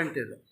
Current ಇದು.